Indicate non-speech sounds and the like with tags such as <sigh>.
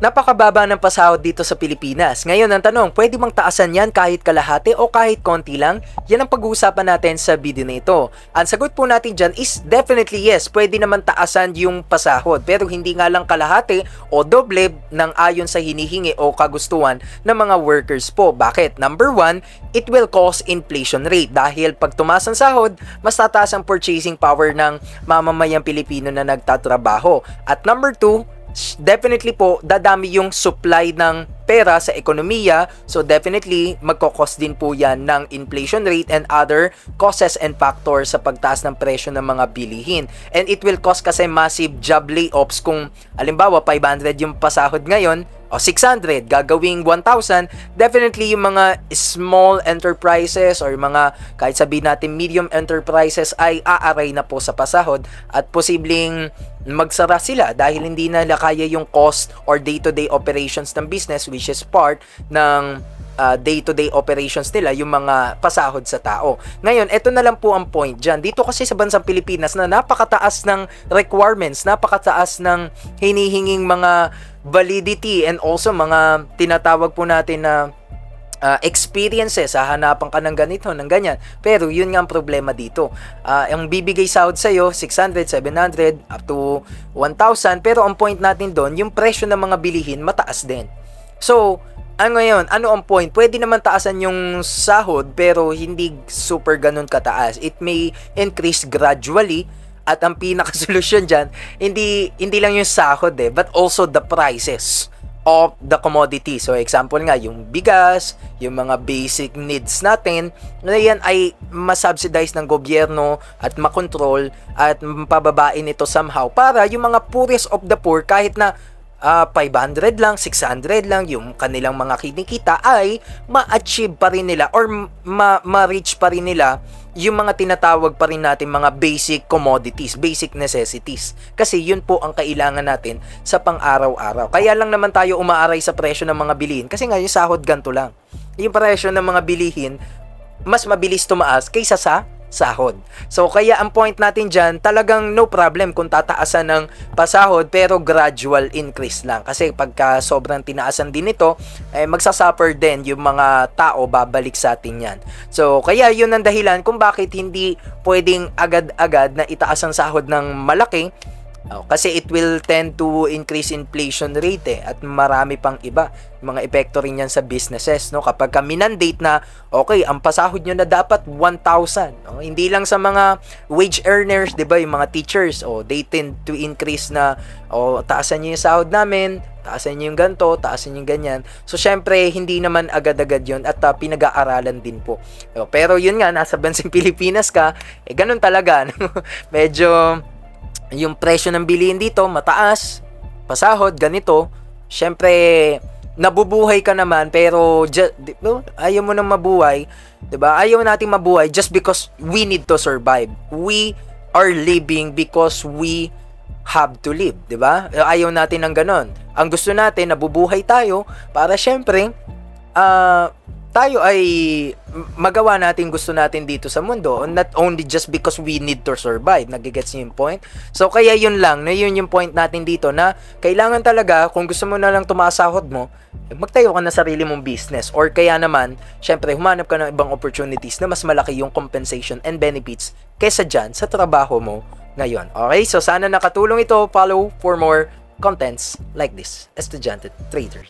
Napakababa ng pasahod dito sa Pilipinas. Ngayon ang tanong, pwede bang taasan yan kahit kalahati o kahit konti lang? Yan ang pag-uusapan natin sa video na ito. Ang sagot po natin dyan is definitely yes, pwede naman taasan yung pasahod. Pero hindi nga lang kalahati o doble ng ayon sa hinihingi o kagustuhan ng mga workers po. Bakit? Number one, it will cause inflation rate. Dahil pag tumaas ang sahod, mas tataas ang purchasing power ng mamamayang Pilipino na nagtatrabaho. At number two, definitely po dadami yung supply ng pera sa ekonomiya. So definitely magkokos din po yan ng inflation rate and other causes and factors sa pagtaas ng presyo ng mga bilihin. And it will cause kasi massive job layoffs kung alimbawa 500 yung pasahod ngayon o 600 gagawing 1,000 definitely yung mga small enterprises or mga kahit sabihin natin medium enterprises ay aaray na po sa pasahod at posibleng magsara sila dahil hindi na kaya yung cost or day-to-day operations ng business which is part ng uh, day-to-day operations nila yung mga pasahod sa tao. Ngayon, ito na lang po ang point dyan. Dito kasi sa bansang Pilipinas na napakataas ng requirements, napakataas ng hinihinging mga validity and also mga tinatawag po natin na uh, experiences, hahanapan ka ng ganito, ng ganyan. Pero yun nga ang problema dito. Uh, ang bibigay sahod sa'yo, 600, 700, up to 1,000. Pero ang point natin doon, yung presyo ng mga bilihin, mataas din. So, ano ngayon, ano ang point? Pwede naman taasan yung sahod pero hindi super ganun kataas. It may increase gradually at ang pinaka-solution dyan, hindi, hindi lang yung sahod eh, but also the prices of the commodity. So example nga, yung bigas, yung mga basic needs natin, na yan ay masubsidize ng gobyerno at makontrol at pababain ito somehow para yung mga poorest of the poor kahit na uh, 500 lang, 600 lang yung kanilang mga kinikita ay ma-achieve pa rin nila or ma- ma-reach pa rin nila yung mga tinatawag pa rin natin mga basic commodities, basic necessities. Kasi yun po ang kailangan natin sa pang-araw-araw. Kaya lang naman tayo umaaray sa presyo ng mga bilihin kasi nga yung sahod ganto lang. Yung presyo ng mga bilihin mas mabilis tumaas kaysa sa sahod. So kaya ang point natin dyan, talagang no problem kung tataasan ng pasahod pero gradual increase lang. Kasi pagka sobrang tinaasan din ito, eh, magsasuffer din yung mga tao babalik sa atin yan. So kaya yun ang dahilan kung bakit hindi pwedeng agad-agad na itaas ang sahod ng malaki Oh, kasi it will tend to increase inflation rate eh, at marami pang iba mga epekto rin yan sa businesses no kapag ka minandate na okay ang pasahod nyo na dapat 1,000 no? hindi lang sa mga wage earners 'di ba yung mga teachers oh they tend to increase na oh taasan niyo yung sahod namin taasan niyo yung ganto taasan niyo yung ganyan so syempre hindi naman agad-agad yon at uh, pinag-aaralan din po oh, pero yun nga nasa bansang <laughs> Pilipinas ka eh ganun talaga <laughs> no? medyo yung presyo ng bilihin dito mataas, pasahod ganito, syempre nabubuhay ka naman pero just, ayaw mo nang mabuhay, 'di ba? Ayaw nating mabuhay just because we need to survive. We are living because we have to live, 'di ba? Ayaw natin ng ganon. Ang gusto natin nabubuhay tayo para syempre uh, tayo ay magawa natin gusto natin dito sa mundo not only just because we need to survive. Nagigets niyo yung point? So kaya yun lang na yun yung point natin dito na kailangan talaga kung gusto mo na lang tumasahod mo magtayo ka na sarili mong business. Or kaya naman syempre humanap ka ng ibang opportunities na mas malaki yung compensation and benefits kaysa dyan sa trabaho mo ngayon. Okay? So sana nakatulong ito. Follow for more contents like this. Estudyante Trader